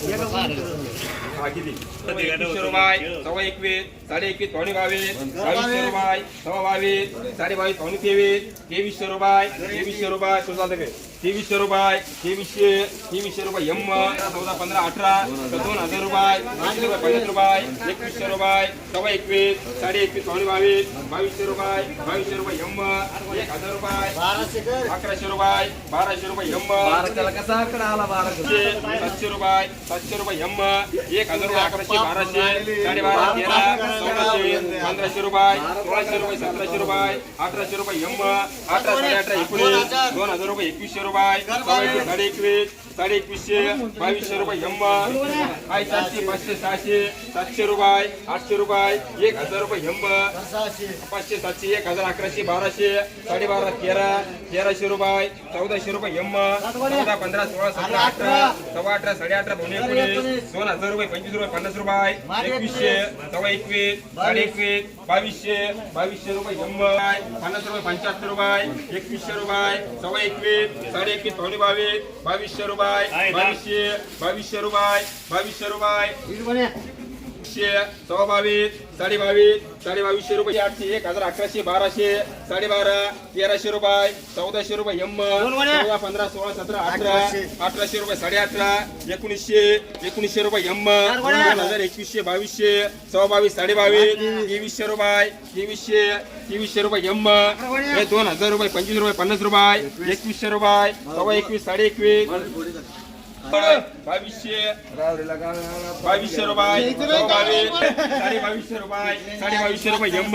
हा किती एकवीसशे रुपये सव्वा एकवीस साडे एकवीस पावणे बावीस बावीसशे रुपये सव्वा बावीस साडे बावीस पावणे तेवीस तेवीसशे रुपये तेवीसशे रुपये तेवीसशे तेवीसशे रुपये यम चौदा पंधरा अठरा दोन हजार रुपये दोनशे रुपये पन्नास रुपये एकवीसशे रुपये सव्वा एकवीस साडे एकवीस पावणे बावीस बावीसशे रुपये बावीसशे रुपये यम एक हजार रुपये अकराशे रुपये बाराशे रुपये यम कसा आकडा आला बारा सातशे रुपये सातशे रुपये यम एक हजार रुपये अकराशे बाराशे साडेबारा तेरा चौदाशे पंधराशे रुपये सोळाशे रुपये सतराशे रुपये अठराशे रुपये यम अठरा साडे अठरा एकोणीस दोन हजार रुपये एकवीसशे रुपये. सव्वा एकवीस, साडे एकवीस साडे एकवीसशे बावीसशे रुपये यम आहे सातशे पाचशे सहाशे सातशे रुपये आठशे रुपये एक हजार रुपये यम पाचशे सातशे एक हजार अकराशे बाराशे साडेबारा तेरा तेराशे रुपये चौदाशे रुपये यम चौदा पंधरा सोळा सतरा अठरा सव्वा अठरा साडे अठरा दोन एकोणीस दोन हजार रुपये पंचवीस रुपये पन्नास रुपये एकवीसशे सव्वा एकवीस साडे एकवीस बावीसशे बावीसशे रुपये यम पन्नास रुपये पंच्याहत्तर रुपये एकवीसशे रुपये सव्वा एकवीस साडे एकवीस पावणे बावीस बावीसशे रुपये बावीसशे बावीसशे रुपये बावीसशे रुपये एकशे सव्वा बावीस साडे बावीस साडे बावीसशे रुपये आठशे एक हजार अकराशे बाराशे साडेबारा तेराशे रुपये चौदाशे रुपये चौदा पंधरा सोळा सतरा अठरा अठराशे रुपये साडे अठरा एकोणीसशे एकोणीसशे रुपये यम दोन हजार एकवीसशे बावीसशे सव्वा बावीस साडे बावीस तेवीसशे रुपये तेवीसशे तेवीसशे रुपये हे दोन हजार रुपये पंचवीस रुपये पन्नास रुपये एकवीसशे रुपये सव्वा एकवीस साडे एकवीस बावीसशे बावीसशे रुपये साडे बावीसशे रुपये साडे बावीसशे रुपये यम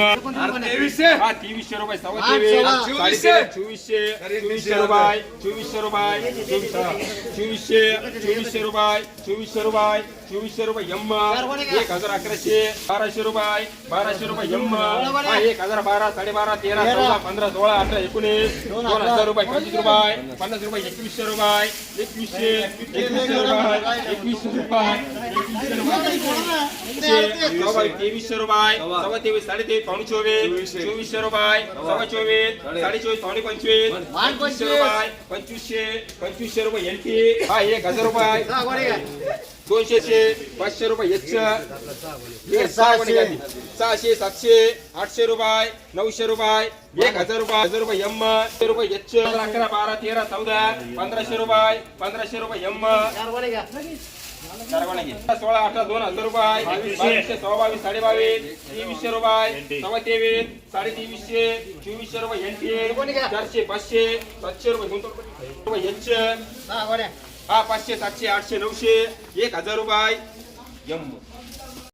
तेवीसशे हा तेवीसशे रुपये सव्वा तेवीस साडे चोवीसशे चोवीसशे रुपये चोवीसशे रुपये चोवीसशे चोवीसशे रुपये चोवीसशे रुपये चोवीसशे रुपये यम एक हजार अकराशे बाराशे रुपये बाराशे रुपये हा एक हजार बारा साडेबारा तेरा चौदा पंधरा सोळा अठरा एकोणीस. दोन हजार रुपये पंचवीस रुपये पन्नास रुपये एकवीसशे रुपये एकवीसशे एकवीसशे रुपये एकवीसशे रुपये एकवीसशे रुपये सव्वा तेवीसशे रुपये सव्वा तेवीस साडे तेवीस पावणे चोवीस चोवीसशे रुपये सव्वा चोवीस साडे चोवीस पावणे पंचवीस पंचवीसशे रुपये पंचवीसशे पंचवीसशे रुपये एल पी हा एक हजार रुपये दोनशे पाचशे रुपये एच सहाशे सातशे आठशे रुपये नऊशे रुपये एक हजार रुपये हजार रुपये एम रुपये एच अकरा बारा तेरा चौदा पंधराशे रुपये पंधराशे रुपये एम सोळा अठरा दोन हजार रुपये बावीसशे. सव्वा बावीस साडे बावीस तेवीसशे रुपये सव्वा तेवीस साडे तेवीसशे चोवीसशे रुपये एनटी चारशे पाचशे सातशे रुपये गुंतवणूक रुपये एच हा पाचशे सातशे आठशे नऊशे एक हजार रुपये यम